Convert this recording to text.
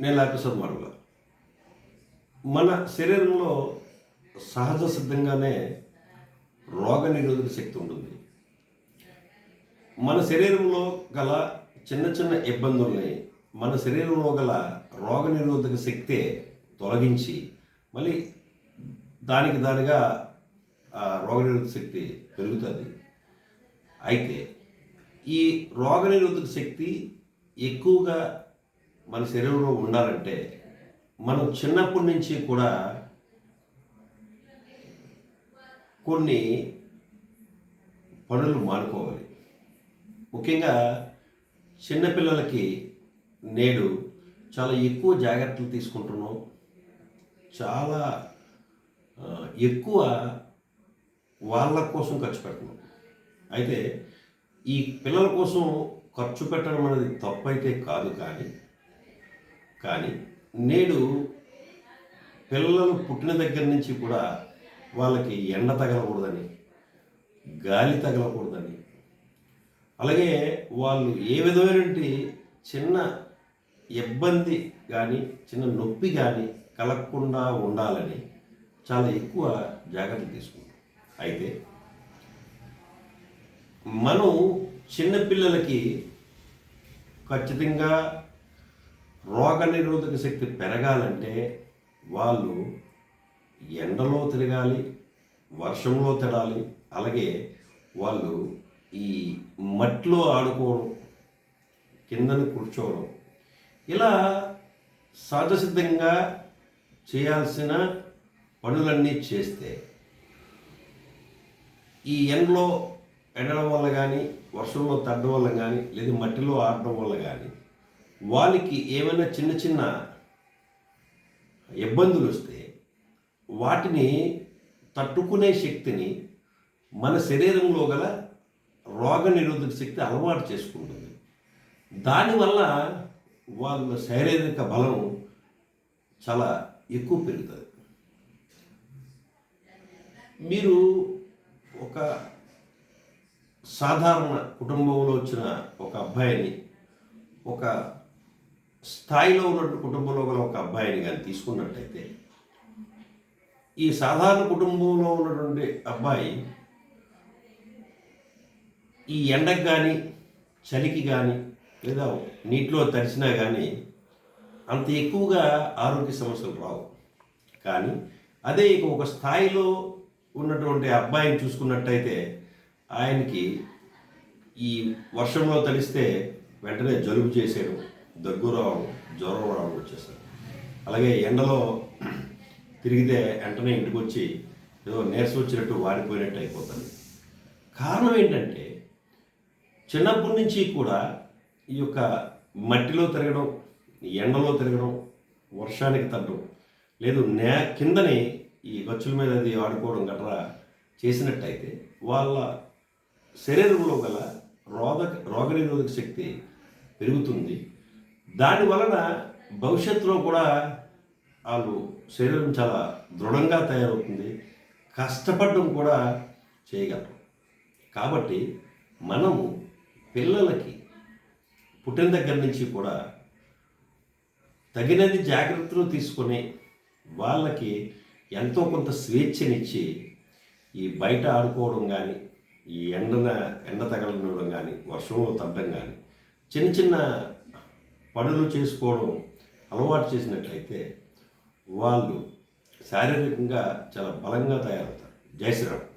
నేను లాపిస్తుంది మరొక మన శరీరంలో సహజ సిద్ధంగానే రోగ నిరోధక శక్తి ఉంటుంది. మన శరీరంలో గల చిన్న చిన్న ఇబ్బందుల్ని మన శరీరంలో గల రోగ నిరోధక శక్తే తొలగించి మళ్ళీ దానికి దానిగా ఆ రోగ నిరోధక శక్తి పెరుగుతుంది. అయితే ఈ రోగ నిరోధక శక్తి ఎక్కువగా మన శరీరంలో ఉండాలంటే మనం చిన్నప్పటి నుంచి కూడా కొన్ని పనులు మానుకోవాలి. ముఖ్యంగా చిన్నపిల్లలకి నేడు చాలా ఎక్కువ జాగ్రత్తలు తీసుకుంటున్నాం. చాలా ఎక్కువ వాళ్ళ కోసం ఖర్చు పెడుతున్నాం. అయితే ఈ పిల్లల కోసం ఖర్చు పెట్టడం అనేది తప్పైతే కాదు కానీ కానీ నేడు పిల్లలు పుట్టిన దగ్గర నుంచి కూడా వాళ్ళకి ఎండ తగలకూడదని గాలి తగలకూడదని. అలాగే వాళ్ళు ఏ విధమైనటువంటి చిన్న ఇబ్బంది కానీ చిన్న నొప్పి కానీ కలగకుండా ఉండాలని చాలా ఎక్కువ జాగ్రత్తలు తీసుకుంటాం. అయితే మనం చిన్నపిల్లలకి ఖచ్చితంగా రోగ నిరోధక శక్తి పెరగాలంటే వాళ్ళు ఎండలో తిరగాలి వర్షంలో తిడాలి అలాగే వాళ్ళు ఈ మట్టిలో ఆడుకోవడం కిందని కూర్చోవడం. ఇలా సహజసిద్ధంగా చేయాల్సిన పనులన్నీ చేస్తే ఈ ఎండలో ఎండడం వల్ల కానీ వర్షంలో తగ్గడం వల్ల కానీ లేదా మట్టిలో ఆడడం వల్ల కానీ వాళ్ళకి ఏమైనా చిన్న చిన్న ఇబ్బందులు వస్తే వాటిని తట్టుకునే శక్తిని మన శరీరంలో గల రోగ నిరోధక శక్తి అలవాటు చేసుకుంటుంది. దానివల్ల వాళ్ళ శారీరక బలం చాలా ఎక్కువ పెరుగుతుంది. మీరు ఒక సాధారణ కుటుంబంలో వచ్చిన ఒక అబ్బాయిని ఒక స్థాయిలో ఉన్నటువంటి కుటుంబంలో గల ఒక అబ్బాయిని కానీ తీసుకున్నట్టయితే ఈ సాధారణ కుటుంబంలో ఉన్నటువంటి అబ్బాయి ఈ ఎండకు కానీ చలికి కానీ లేదా నీటిలో తడిసినా కానీ అంత ఎక్కువగా ఆరోగ్య సమస్యలు రావు. కానీ అదే ఇక ఒక స్థాయిలో ఉన్నటువంటి అబ్బాయిని చూసుకున్నట్టయితే ఆయనకి ఈ వర్షంలో తడిస్తే వెంటనే జలుబు చేసేయడం దగ్గు రావడం జ్వరం రావడం వచ్చేస్తారు అలాగే ఎండలో తిరిగితే వెంటనే ఇంటికి వచ్చి ఏదో నీరసం వచ్చినట్టు వాడిపోయినట్టు అయిపోతుంది. కారణం ఏంటంటే చిన్నప్పటి నుంచి కూడా ఈ యొక్క మట్టిలో తిరగడం ఎండలో తిరగడం వర్షానికి తగ్గడం లేదు నే కిందని ఈ గచ్చుల మీద అది ఆడుకోవడం గట్రా చేసినట్టయితే వాళ్ళ శరీరంలో గల రోగ రోగనిరోధక శక్తి పెరుగుతుంది. దాని వలన భవిష్యత్తులో కూడా వాళ్ళు శరీరం చాలా దృఢంగా తయారవుతుంది. కష్టపడడం కూడా చేయగలరు. కాబట్టి మనము పిల్లలకి పుట్టిన దగ్గర నుంచి కూడా తగినది జాగ్రత్తలు తీసుకొని వాళ్ళకి ఎంతో కొంత స్వేచ్ఛనిచ్చి ఈ బయట ఆడుకోవడం కానీ ఈ ఎండన ఎండ తగలనివ్వడం కానీ వర్షంలో తగ్గడం కానీ చిన్న చిన్న పనులు చేసుకోవడం అలవాటు చేసినట్లయితే వాళ్ళు శారీరకంగా చాలా బలంగా తయారవుతారు. జై శ్రీరామ్.